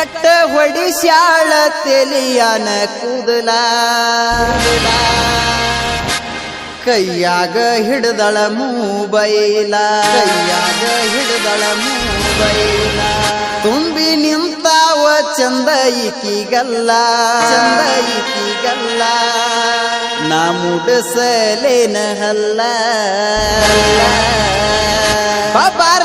ಕಟ್ಟ ಹೊಡಿಸ್ಯಾಳ ತೆಲಿಯನ ಕೂದಲ. ಕೈಯಾಗ ಹಿಡದಳ ಮೂಬೈಲ. ಕೈಯಾಗ ಹಿಡದಳ ಮೂಬೈಲ. ತುಂಬಿ ನಿಂತಾವ ಚಂದ ಈಕಿಗಲ್ಲ. ಚಂದ ಈಕಿಗಲ್ಲ. ನಾ ಮುಡಸಲೇನ ಹಲ್ಲ. ಬಾಬಾರ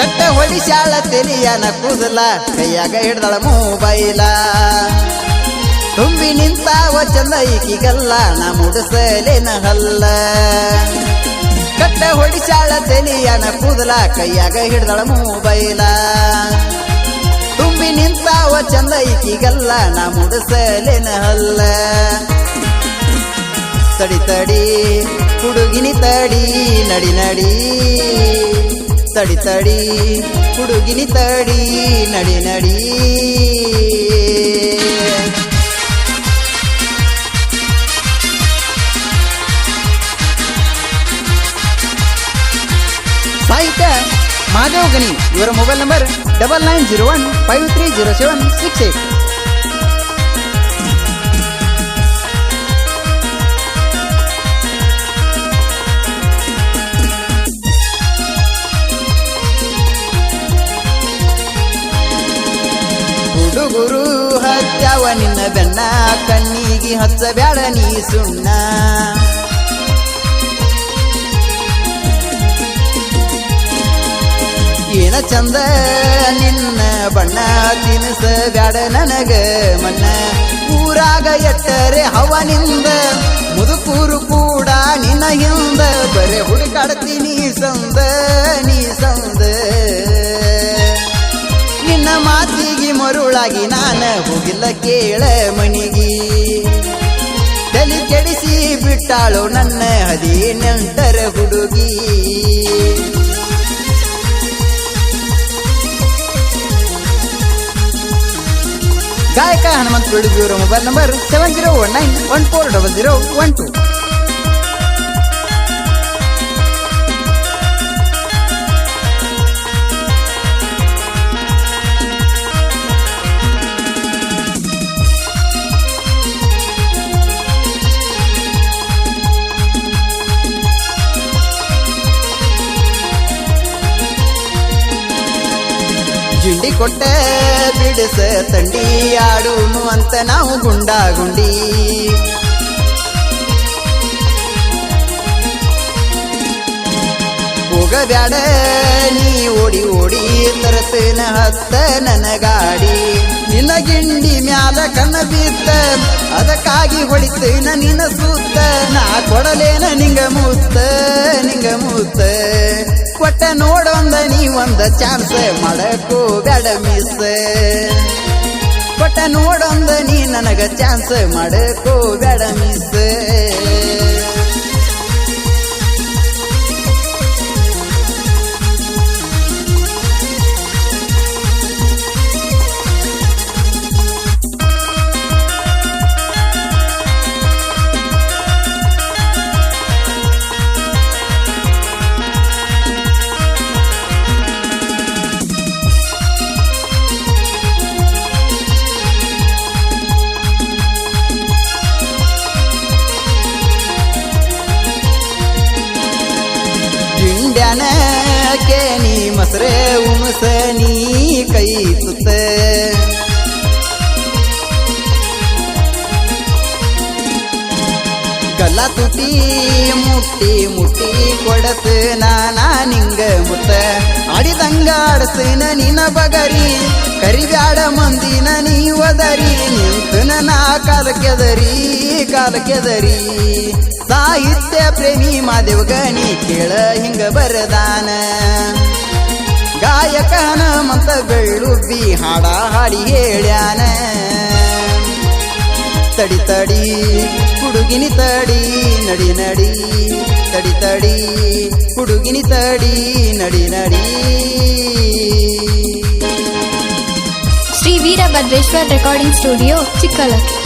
ಕಟ್ಟ ಹೊಡಿಸ್ಯಾಳ ತೆಲಿಯನ ಕೂದಲ, ಕೈಯಾಗ ಹಿಡ್ದಳ ಮೂಬೈಲ. ತುಂಬಿ ನಿಂತಾವ ಚಂದ ಈಕಿಗಲ್ಲ, ನಾ ಮುಡಸಲೇನ ಹಲ್ಲ. ಕಟ್ಟ ಹೊಡಿಸ್ಯಾಳ ತೆಲಿಯನ ಕೂದಲ, ಕೈಯಾಗ ಹಿಡ್ದಳ ಮೂಬೈಲ. ತುಂಬಿ ನಿಂತಾವ ಚಂದ ಈಕಿಗಲ್ಲ, ನಾ ಮುಡಸಲೇನ ಹಲ್ಲ. ತಡಿ ತಡಿ, ಹುಡುಗಿನಿ ತಡಿ, ನಡಿ ನಡಿ. ತಡಿ ತಡಿ, ಹುಡುಗಿನಿ ತಡಿ, ನಡಿ ನಡಿ. ಸಾಹಿತ್ಯ ಮಾಧವ್ ಗಣಿ ಇವರ mobile number double nine zero one five three zero seven six eight. ಹತ್ಯಾವ ನಿನ್ನ ಬೆನ್ನ ಕಣ್ಣಿಗೆ ಹಚ್ಚಬ್ಯಾಡ ನೀ ಸುಣ್ಣ. ಏನ ಚಂದ ನಿನ್ನ ಬಣ್ಣ ತಿನಿಸ ಬ್ಯಾಡ ನನಗ ಮಣ್ಣ ಊರಾಗ ಎಟ್ಟರೆ ಹವನಿಂದ ಮುದುಕೂರು ಕೂಡ ನಿನ್ನ ಹಿಂದ. ಬರೇ ನೀ ಸಂದ ನೀ ಸಂದ. ನಿನ್ನ ಮಾತಿಗೆ ಮರುಳಾಗಿ ನಾನ ಹೋಗಿಲ್ಲ ಕೇಳ ಮನಿಗಿ ತಲೆ ಕೆಡಿಸಿ ಬಿಟ್ಟಾಳು ನನ್ನ ಹದಿನೆಂಟರ ಹುಡುಗಿ. ಗಾಯಕ Hanumantha ಬಿಡುಗಿಯವರ mobile number seven zero one nine one four double zero one two ಜಿಂಡಿ ಕೊಟ್ಟೆ, ಬಿಡಿಸ ತಂಡಿ ಆಡುನು ಅಂತ ನಾವು ಗುಂಡ ಗುಂಡಿ. ಹೋಗಬ್ಯಾಡ, ನೀ ಓಡಿ ಓಡಿ, ತರತನ ಹತ್ತ ನನ್ನ ಗಾಡಿ ನಿನ್ನ ಗಿಂಡಿ ಮ್ಯಾಲ ಕಣ್ಣ ಬಿತ್ತ, ಅದಕ್ಕಾಗಿ ಹೊಡಿತೇನ ನಿನ್ನ ಸೂತ್ತ. ನಾ ಕೊಡಲೇನ ನಿಂಗ ಮೂತ್ತ ನಿಂಗ ಮೂತ್ತ ಕೊಟ್ಟ ನೋಡೊಂದ ನೀ ಒಂದ ಚಾನ್ಸ್. ಮಾಡಕ್ಕೂ ಬೇಡ ಮಿಸ್ ಕೊಟ್ಟ ನೋಡೊಂದ ನೀ ನನಗ ಚಾನ್ಸ್. ಮಾಡಕ್ಕೂ ಬೇಡ ಮಿಸ್ ಕೇನಿ ಮಸರೆ ಉಮಸ ನೀ ಕೈ ಸುತ್ತ. ಗಲ ತುಟಿ ಮುಟ್ಟಿ ಮುಟ್ಟಿ ಕೊಡಸ ನಾನಾ ನಿಂಗ ಮುತ್ತ. ಆಡಿದಂಗ ನಿನ ಬಗರಿ, ಕರಿಬ್ಯಾಡ ಮಂದಿನ ನೀ ಒದರಿ, ನಿಂತನ ನಾ ಕಾಲ ಕೆದರಿ ಕಾಲ ಕೆದರಿ ಸಾಹಿತ್ಯ ಪ್ರೇಮಿ ಮಾದೇವ ಗಣಿ ಕೇಳ ಹಿಂಗ ಬರದಾನ. ಗಾಯಕ ಹನುಮಂತ ಬೆಳ್ಳುಬ್ಬಿ ಹಾಡ ಹಾಡಿ ಹೇಳ್ಯಾನ. ತಡಿ ತಡಿ, ಹುಡುಗಿನಿ ತಡಿ, ನಡಿ ನಡಿ, ತಡಿ ತಡಿ, ಹುಡುಗಿನಿ ತಡಿ, ನಡಿ ನಡಿ. Shri Veerabhadreshwar recording studio Chikkalakki.